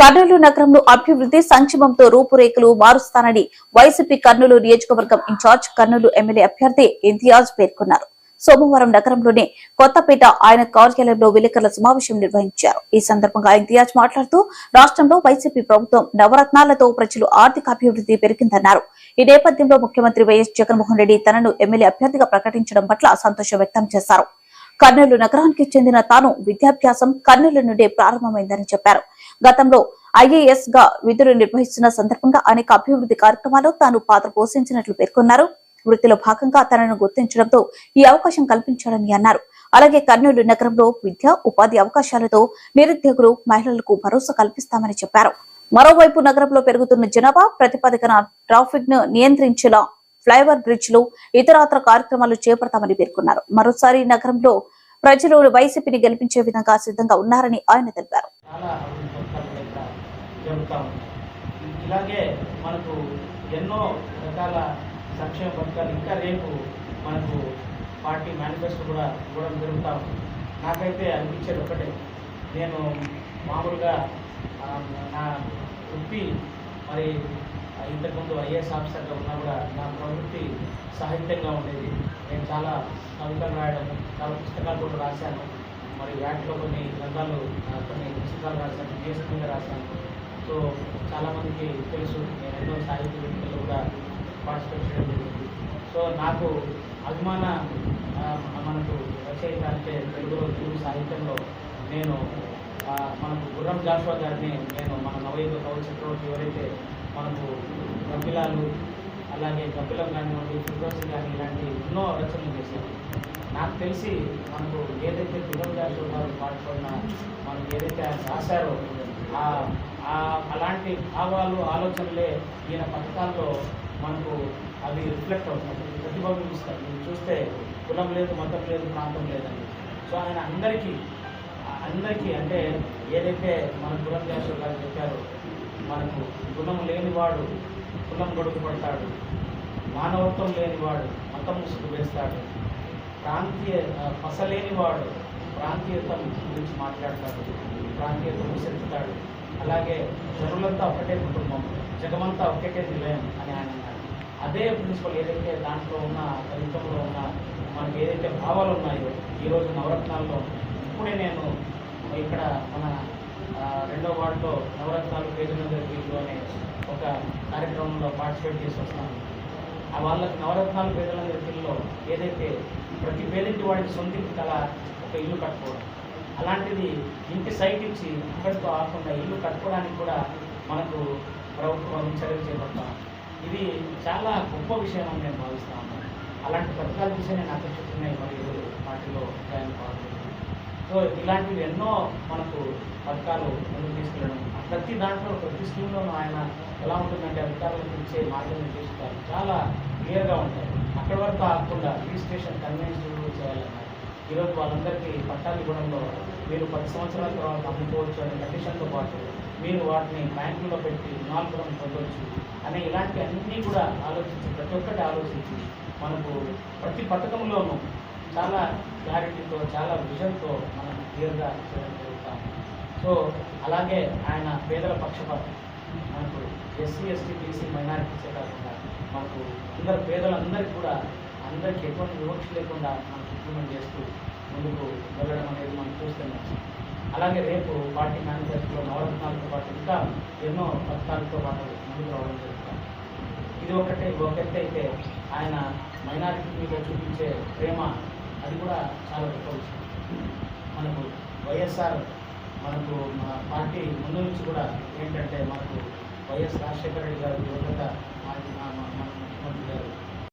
కర్నూలు నగరంలో అభివృద్ధి సంక్షేమంతో రూపురేఖలు మారుస్తానని వైసీపీ కర్నూలు నియోజకవర్గం ఇన్ఛార్జ్ కర్నూలు ఎమ్మెల్యే అభ్యర్థి ఇంతియాజ్ పేర్కొన్నారు. సోమవారం నగరంలోని కొత్తపేట ఆయన కార్యాలయంలో విలేకరుల సమావేశం నిర్వహించారు. ఈ సందర్భంగా ఇంతియాజ్ మాట్లాడుతూ రాష్ట్రంలో వైసీపీ ప్రభుత్వం నవరత్నాలతో ప్రజలు ఆర్థిక అభివృద్ధి పెరిగిందన్నారు. ఈ నేపథ్యంలో ముఖ్యమంత్రి వైఎస్ జగన్మోహన్ రెడ్డి తనను ఎమ్మెల్యే అభ్యర్థిగా ప్రకటించడం పట్ల సంతోషం వ్యక్తం చేశారు. కర్నూలు నగరానికి చెందిన తాను విద్యాభ్యాసం కర్నూలు నుండే ప్రారంభమైందని చెప్పారు. గతంలో ఐఏఎస్గా విధులు నిర్వహిస్తున్న సందర్భంగా అనేక అభివృద్ధి కార్యక్రమాల్లో తాను పాత్ర పోషించినట్లు పేర్కొన్నారు. వృత్తిలో భాగంగా తనను గుర్తించడంతో ఈ అవకాశం కల్పించాలని అన్నారు. అలాగే కర్నూలు నగరంలో విద్య ఉపాధి అవకాశాలతో నిరుద్యోగులు మహిళలకు భరోసా కల్పిస్తామని చెప్పారు. మరోవైపు నగరంలో పెరుగుతున్న జనాభా ప్రతిపాదికన ట్రాఫిక్ను నియంత్రించేలా ఫ్లైఓవర్ బ్రిడ్జ్లు ఇతరాతర కార్యక్రమాలు చేపడతామని పేర్కొన్నారు. మరోసారి నగరంలో ప్రజలు వైసీపీని గెలిపించే విధంగా సిద్ధంగా ఉన్నారని ఆయన తెలిపారు. ఇలాగే మనకు ఎన్నో రకాల సంక్షేమ పథకాలు ఇంకా రేపు మనకు పార్టీ మేనిఫెస్టో కూడా ఇవ్వడం జరుగుతూ ఉంది. నాకైతే అనిపించేది ఒకటే. నేను మామూలుగా నా వృత్తి మరి ఇంతకుముందు ఐఏఎస్ ఆఫీసర్గా ఉన్నా కూడా నా ప్రవృత్తి సాహిత్యంగా ఉండేది. నేను చాలా కవితలు రాయడం చాలా పుస్తకాలు కూడా రాశాను. మరి వాటిలో కొన్ని గ్రంథాలు కొన్ని పుస్తకాలు రాశాను దేశంగా రాశాను. సో చాలామందికి తెలుసు నేను ఎన్నో సాహిత్య వేదికల్లో కూడా పార్టిసిపేట్ చేయడం జరిగింది. సో నాకు అభిమాన మనకు రచయిత అంటే తెలుగులో తెలుగు సాహిత్యంలో నేను మనకు గుర్రం జాషువా గారిని నేను మన నవయుగ కవి చక్రవర్తి ఎవరైతే మనకు కపిలాలు అలాగే కపిలం కానివ్వండి ఫిర్దోసి కానీ ఇలాంటి ఎన్నో రచనలు చేశారు. నాకు తెలిసి మనకు ఏదైతే గుర్రం జాషువా గారు పాడుకున్న మనకు ఏదైతే ఆయన రాశారో ఆ- అలాంటి భావాలు ఆలోచనలే ఈయన పథకాల్లో మనకు అవి రిఫ్లెక్ట్ అవుతుంది ప్రతిబింబిస్తారు మీరు చూస్తే కులం లేదు మతం లేదు ప్రాంతం లేదని సో ఆయన అందరికీ అందరికీ అంటే ఏదైతే మన కులం జాషువా గారు చెప్పారో మనకు గుణం లేనివాడు కులం గొడుగు పడతాడు మానవత్వం లేనివాడు మతం ముసుగు వేస్తాడు ప్రాంతీయ పసలేనివాడు ప్రాంతీయత గురించి మాట్లాడతాడు ప్రాంతీయత విసరిస్తాడు అలాగే జనులంతా ఒకటే కుటుంబం జగమంతా ఒకటే నిలయం అని ఆయన అన్నాడు అదే ప్రిన్సిపల్ ఏదైతే దాంట్లో ఉన్న ఫలితంలో ఉన్న మనకి ఏదైతే భావాలు ఉన్నాయో ఈరోజు నవరత్నాల్లో ఇప్పుడే నేను ఇక్కడ మన రెండో వార్డులో నవరత్నాలు పేదలందరి వీళ్ళు ఒక కార్యక్రమంలో పార్టిసిపేట్ చేసి వస్తాను. ఆ వాళ్ళకి నవరత్నాలు పేదలందరి పిల్లలో ఏదైతే ప్రతి పేదింటి వాడికి సొంత కళ ఒక ఇల్లు కట్టుకోవడం. అలాంటిది ఇంటి సైట్ ఇచ్చి అక్కడితో ఆకుండా ఇల్లు కట్టుకోవడానికి కూడా మనకు ప్రభుత్వం చర్యలు చేపడతాం. ఇది చాలా గొప్ప విషయం అని నేను భావిస్తాను అలాంటి పథకాల విషయం నేను ఆకర్షిస్తున్నాయి మరియు వాటిలో పార్టీలో జాయిన్ కావాలి. సో ఇలాంటివి ఎన్నో మనకు పథకాలు ముందుకు తీసుకెళ్ళడం. ప్రతి దాంట్లో ప్రతి స్కీమ్లోనూ ఆయన ఎలా ఉంటుందంటే అధికారులకు ఇచ్చే మార్గనిర్దేశకాలు చాలా క్లియర్గా ఉంటాయి. అక్కడ వరకు ఆగకుండా రిజిస్ట్రేషన్ కన్వీన్స్ చేయాలన్నారు. ఈరోజు వాళ్ళందరికీ పట్టాలు ఇవ్వడంలో మీరు పది సంవత్సరాల తర్వాత అమ్ముకోవచ్చు అనే కండిషన్తో పాటు మీరు వాటిని బ్యాంకుల్లో పెట్టి రుణాలు పొందవచ్చు అనే ఇలాంటి అన్నీ కూడా ఆలోచించి ప్రతి ఒక్కటి ఆలోచించి మనకు ప్రతి పథకంలోనూ చాలా క్లారిటీతో చాలా విజన్తో మనం క్లియర్గా చేయడం జరుగుతాం సో అలాగే ఆయన పేదల పక్షపాతం. మనకు ఎస్సీ ఎస్టీ బీసీ మైనారిటీసే కాకుండా మనకు అందరు పేదలందరికీ కూడా అందరికీ ఎటువంటి వివక్ష లేకుండా మనం ఇంప్లిమెంట్ చేస్తూ ముందుకు వెళ్ళడం అనేది మనం చూస్తున్నాం అలాగే రేపు పార్టీ మేనిఫెస్టోలో నవరత్నాలతో పాటు ఇంకా ఎన్నో పథకాలతో పాటు ముందుకు రావడం జరుగుతాం ఇది ఒకటే ఒకటి అయితే ఆయన మైనారిటీ మీద చూపించే ప్రేమ అది కూడా చాలా గొప్ప విషయం. మనకు వైఎస్ఆర్ మనకు మన పార్టీ ముందు నుంచి కూడా ఏంటంటే మనకు వైఎస్ రాజశేఖర రెడ్డి గారు యువత మాజీ మన ముఖ్యమంత్రి గారు